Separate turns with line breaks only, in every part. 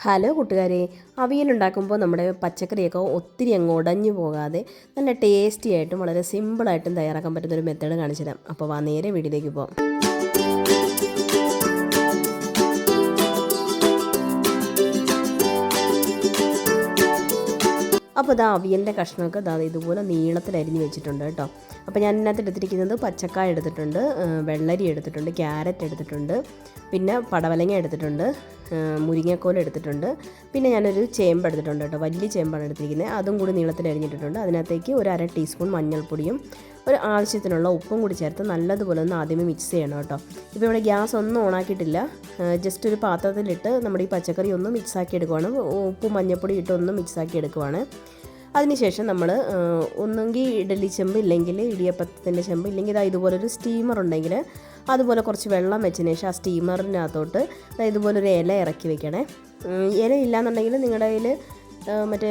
Hello കൂട്ടുകാരെ അവിയലുണ്ടാക്കുമ്പോൾ നമ്മുടെ പച്ചക്കറിയൊക്കെ ഒത്തിരി അങ്ങ് ഉടഞ്ഞു പോകാതെ നല്ല ടേസ്റ്റി ആയിട്ടും വളരെ സിമ്പിളായിട്ടും തയ്യാറാക്കാൻ പറ്റുന്ന ഒരു മെത്തേഡ് കാണിച്ചു തരാം അപ്പോൾ വാ നേരെ വീട്ടിലേക്ക് പോകാം അപ്പോൾ ഇതാ അവിയലിന്റെ കഷ്ണമൊക്കെ ഇതാ ഇതുപോലെ നീളത്തിൽ അരിഞ്ഞ് വെച്ചിട്ടുണ്ട് കേട്ടോ. അപ്പോൾ ഞാൻ ഇതിനകത്ത് എടുത്തിരിക്കുന്നത് പച്ചക്കായ എടുത്തിട്ടുണ്ട് വെള്ളരി എടുത്തിട്ടുണ്ട് ക്യാരറ്റ് എടുത്തിട്ടുണ്ട് പിന്നെ പടവലങ്ങ എടുത്തിട്ടുണ്ട് ആ, മുരിങ്ങക്കോൽ എടുത്തിട്ടുണ്ട്. പിന്നെ ഞാനൊരു ചേമ്പ് എടുത്തിട്ടുണ്ട് കേട്ടോ. വലിയ ചേമ്പാണ് എടുത്തിരിക്കുന്നത്. അതും കൂടി നീളത്തിൽ അരിഞ്ഞിട്ടിട്ടുണ്ട്. അതിനകത്തേക്ക് ഒരു അര ടീസ്പൂൺ മഞ്ഞൾപ്പൊടിയും ഒരു ആവശ്യത്തിനുള്ള ഉപ്പും കൂടി ചേർത്ത് നല്ലതുപോലെ ഒന്ന് ആദ്യമേ മിക്സ് ചെയ്യണം കേട്ടോ. ഇപ്പോൾ ഇവിടെ ഗ്യാസ് ഒന്നും ഓണാക്കിയിട്ടില്ല ജസ്റ്റ് ഒരു പാത്രത്തിലിട്ട് നമ്മുടെ ഈ പച്ചക്കറി ഒന്ന് മിക്സാക്കി എടുക്കുവാണ്. ഉപ്പും മഞ്ഞൾപ്പൊടി ഇട്ട് ഒന്ന് മിക്സാക്കി എടുക്കുവാണ്. അതിനുശേഷം നമ്മൾ ഒന്നെങ്കിൽ ഇഡലി ചെമ്പ് ഇല്ലെങ്കിൽ ഇടിയപ്പത്തിന്റെ ചെമ്പ് ഇല്ലെങ്കിൽ ഇതാ ഇതുപോലൊരു സ്റ്റീമർ ഉണ്ടെങ്കിൽ അതുപോലെ കുറച്ച് വെള്ളം വെച്ചതിന് ശേഷം ആ സ്റ്റീമറിനകത്തോട്ട് ഇതുപോലെ ഇതുപോലൊരു ഇല ഇറക്കി വെക്കണേ. ഇല ഇല്ലാന്നുണ്ടെങ്കിൽ നിങ്ങളുടെ കയ്യിൽ മറ്റേ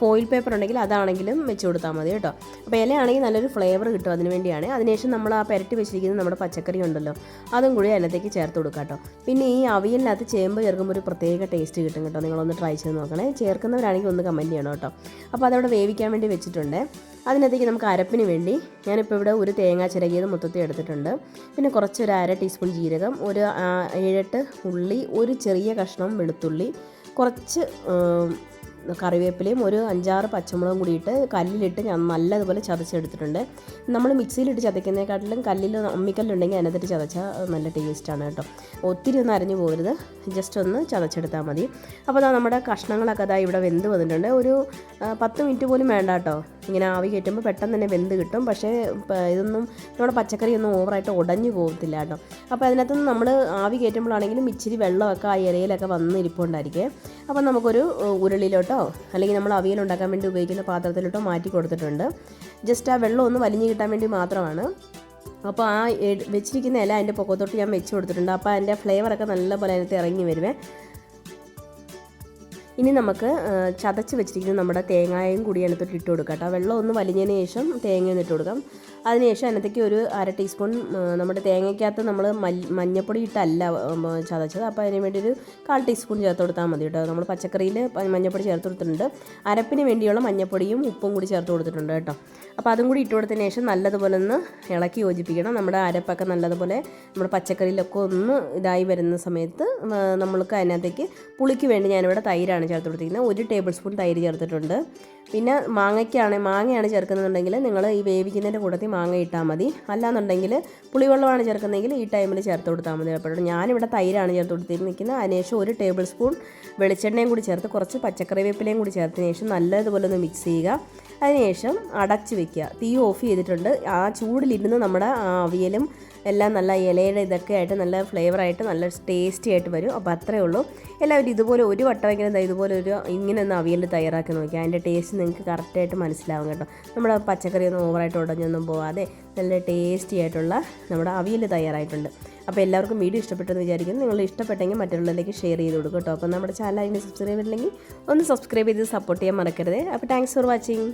ഫോയിൽ പേപ്പർ ഉണ്ടെങ്കിൽ അതാണെങ്കിലും വെച്ച് കൊടുത്താൽ മതി കേട്ടോ. അപ്പോൾ ഇലയാണെങ്കിൽ നല്ലൊരു ഫ്ലേവർ കിട്ടും അതിന് വേണ്ടിയാണ്. അതിനുശേഷം നമ്മൾ ആ പുരട്ടി വെച്ചിരിക്കുന്ന നമ്മുടെ പച്ചക്കറി ഉണ്ടല്ലോ അതും കൂടി അതിനകത്തേക്ക് ചേർത്ത് കൊടുക്കാം കേട്ടോ. പിന്നെ ഈ അവിയലിനകത്ത് ചേമ്പ് ചേർക്കുമ്പോൾ ഒരു പ്രത്യേക ടേസ്റ്റ് കിട്ടും കേട്ടോ. നിങ്ങളൊന്ന് ട്രൈ ചെയ്ത് നോക്കണേ. ചേർക്കുന്നവരാണെങ്കിൽ ഒന്ന് കമന്റ് ചെയ്യണം കേട്ടോ. അപ്പോൾ അതവിടെ വേവിക്കാൻ വേണ്ടി വെച്ചിട്ടുണ്ട്. അതിനകത്തേക്ക് നമുക്ക് അരപ്പിന് വേണ്ടി ഞാനിപ്പോൾ ഇവിടെ ഒരു തേങ്ങ ചിരകിയത് മൊത്തത്തിൽ എടുത്തിട്ടുണ്ട്. പിന്നെ കുറച്ചൊരു അര ടീസ്പൂൺ ജീരകം ഒരു ഏഴെട്ട് ഉള്ളി ഒരു ചെറിയ കഷ്ണം വെളുത്തുള്ളി കുറച്ച് കറിവേപ്പിലയും ഒരു അഞ്ചാറ് പച്ചമുളകും കൂടിയിട്ട് കല്ലിലിട്ട് ഞാൻ നല്ലതുപോലെ ചതച്ചെടുത്തിട്ടുണ്ട്. നമ്മൾ മിക്സിയിലിട്ട് ചതയ്ക്കുന്നതിനെക്കാട്ടിലും കല്ലിൽ അമ്മിക്കല്ലുണ്ടെങ്കിൽ അതിനകത്തിട്ട് ചതച്ചാൽ നല്ല ടേസ്റ്റാണ് കേട്ടോ. ഒത്തിരി ഒന്നും അരഞ്ഞു പോകരുത്. ജസ്റ്റ് ഒന്ന് ചതച്ചെടുത്താൽ മതി. അപ്പോൾ നമ്മുടെ കഷ്ണങ്ങളൊക്കെ അതാ ഇവിടെ വെന്ത് വന്നിട്ടുണ്ട്. ഒരു പത്ത് മിനിറ്റ് പോലും വേണ്ട കേട്ടോ. ഇങ്ങനെ ആവി കയറ്റുമ്പോൾ പെട്ടെന്ന് തന്നെ വെന്ത് കിട്ടും. പക്ഷേ ഇതൊന്നും നമ്മുടെ പച്ചക്കറിയൊന്നും ഓവറായിട്ട് ഉടഞ്ഞു പോകത്തില്ല കേട്ടോ. അപ്പോൾ അതിനകത്ത് നമ്മൾ ആവി കയറ്റുമ്പോഴാണെങ്കിലും ഇച്ചിരി വെള്ളമൊക്കെ ആ ഇലയിലൊക്കെ വന്ന് ഇരിപ്പുണ്ടായിരിക്കും. അപ്പോൾ നമുക്കൊരു ഉരുളിയിലോട്ടോ അല്ലെങ്കിൽ നമ്മൾ അവിയൽ ഉണ്ടാക്കാൻ വേണ്ടി ഉപയോഗിക്കുന്ന പാത്രത്തിലോട്ടോ മാറ്റി കൊടുത്തിട്ടുണ്ട്. ജസ്റ്റ് ആ വെള്ളം ഒന്ന് വലിഞ്ഞു കിട്ടാൻ വേണ്ടി മാത്രമാണ്. അപ്പോൾ ആ വെച്ചിരിക്കുന്ന ഇല അതിന്റെ പൊക്കത്തോട്ട് ഞാൻ വെച്ച് കൊടുത്തിട്ടുണ്ട്. അപ്പോൾ അതിന്റെ ഫ്ലേവറൊക്കെ നല്ലപോലെ അതിനകത്ത് ഇറങ്ങി വരുവേ. ഇനി നമുക്ക് ചതച്ച് വെച്ചിരിക്കുന്ന നമ്മുടെ തേങ്ങായും കൂടി അതിനകത്തോട്ട് ഇട്ട് കൊടുക്കാം കേട്ടോ. വെള്ളം ഒന്ന് വലിഞ്ഞതിന് ശേഷം തേങ്ങ ഒന്ന് ഇട്ട് കൊടുക്കാം. അതിനുശേഷം അതിനകത്തേക്ക് ഒരു അര ടീസ്പൂൺ നമ്മുടെ തേങ്ങയ്ക്കകത്ത് നമ്മൾ മഞ്ഞപ്പൊടി ഇട്ടല്ല ചതച്ചത്. അപ്പോൾ അതിന് വേണ്ടി ഒരു കാൽ ടീസ്പൂൺ ചേർത്ത് കൊടുത്താൽ മതി കേട്ടോ. നമ്മൾ പച്ചക്കറിയിൽ മഞ്ഞപ്പൊടി ചേർത്ത് കൊടുത്തിട്ടുണ്ട്. അരപ്പിന് വേണ്ടിയുള്ള മഞ്ഞപ്പൊടിയും ഉപ്പും കൂടി ചേർത്ത് കൊടുത്തിട്ടുണ്ട് കേട്ടോ. അപ്പോൾ അതും കൂടി ഇട്ട് കൊടുത്തതിന് ശേഷം നല്ലതുപോലെ ഒന്ന് ഇളക്കി യോജിപ്പിക്കണം. നമ്മുടെ അരപ്പൊക്കെ നല്ലതുപോലെ നമ്മുടെ പച്ചക്കറിയിലൊക്കെ ഒന്ന് ഇതായി വരുന്ന സമയത്ത് നമ്മൾക്ക് അതിനകത്തേക്ക് പുളിക്ക് വേണ്ടി ഞാനിവിടെ തൈരാണ് ചേർത്ത് കൊടുത്തിരിക്കുന്നത്. ഒരു ടേബിൾ സ്പൂൺ തൈര് ചേർത്തിട്ടുണ്ട്. പിന്നെ മാങ്ങയ്ക്കാണ് മാങ്ങയാണ് ചേർക്കുന്നുണ്ടെങ്കിൽ നിങ്ങൾ ഈ വേവിക്കുന്നതിന്റെ കൂട്ടത്തിൽ മാങ്ങ ഇട്ടാൽ മതി. അല്ലാന്നുണ്ടെങ്കിൽ പുളിവെള്ളമാണ് ചേർക്കുന്നതെങ്കിൽ ഈ ടൈമിൽ ചേർത്ത് കൊടുത്താൽ മതി. അപ്പോഴും ഞാനിവിടെ തൈരാണ് ചേർത്ത് കൊടുത്തിരിക്കുന്നത്. അതിനുശേഷം ഒരു ടേബിൾ സ്പൂൺ വെളിച്ചെണ്ണയും കൂടി ചേർത്ത് കുറച്ച് പച്ചക്കറി വേപ്പിലയും കൂടി ചേർത്തതിന് ശേഷം നല്ലതുപോലെ ഒന്ന് മിക്സ് ചെയ്യുക. അതിനുശേഷം അടച്ച് വെക്കുക. തീ ഓഫ് ചെയ്തിട്ടുണ്ട്. ആ ചൂടിലിരുന്ന് നമ്മുടെ അവിയലും എല്ലാം നല്ല ഇലയുടെ ഇതൊക്കെ ആയിട്ട് നല്ല ഫ്ലേവറായിട്ട് നല്ല ടേസ്റ്റി ആയിട്ട് വരും. അപ്പോൾ അത്രയേ ഉള്ളൂ. എല്ലാവരും ഇതുപോലെ ഒരു വട്ടമെങ്കിലും ഇതുപോലെ ഒരു ഇങ്ങനെ ഒന്ന് അവിയൽ തയ്യാറാക്കി നോക്കി. അതിന്റെ ടേസ്റ്റ് നിങ്ങൾക്ക് കറക്റ്റായിട്ട് മനസ്സിലാവും കേട്ടോ. നമ്മുടെ പച്ചക്കറി ഒന്നും ഓവറായിട്ട് ഉടഞ്ഞൊന്നും പോവാതെ നല്ല ടേസ്റ്റി ആയിട്ടുള്ള നമ്മുടെ അവിയൽ തയ്യാറായിട്ടുണ്ട്. അപ്പോൾ എല്ലാവർക്കും വീഡിയോ ഇഷ്ടപ്പെട്ടെന്ന് വിചാരിക്കുന്നു. നിങ്ങൾ ഇഷ്ടപ്പെട്ടെങ്കിൽ മറ്റുള്ളവരിലേക്ക് ഷെയർ ചെയ്ത് കൊടുക്കും കേട്ടോ. അപ്പോൾ നമ്മുടെ ചാനൽ അതിന് സബ്സ്ക്രൈബ് ചെയ്തില്ലെങ്കിൽ ഒന്ന് സബ്സ്ക്രൈബ് ചെയ്ത് സപ്പോർട്ട് ചെയ്യാൻ മറക്കരുത്. അപ്പോൾ താങ്ക്സ് ഫോർ വാച്ചിങ്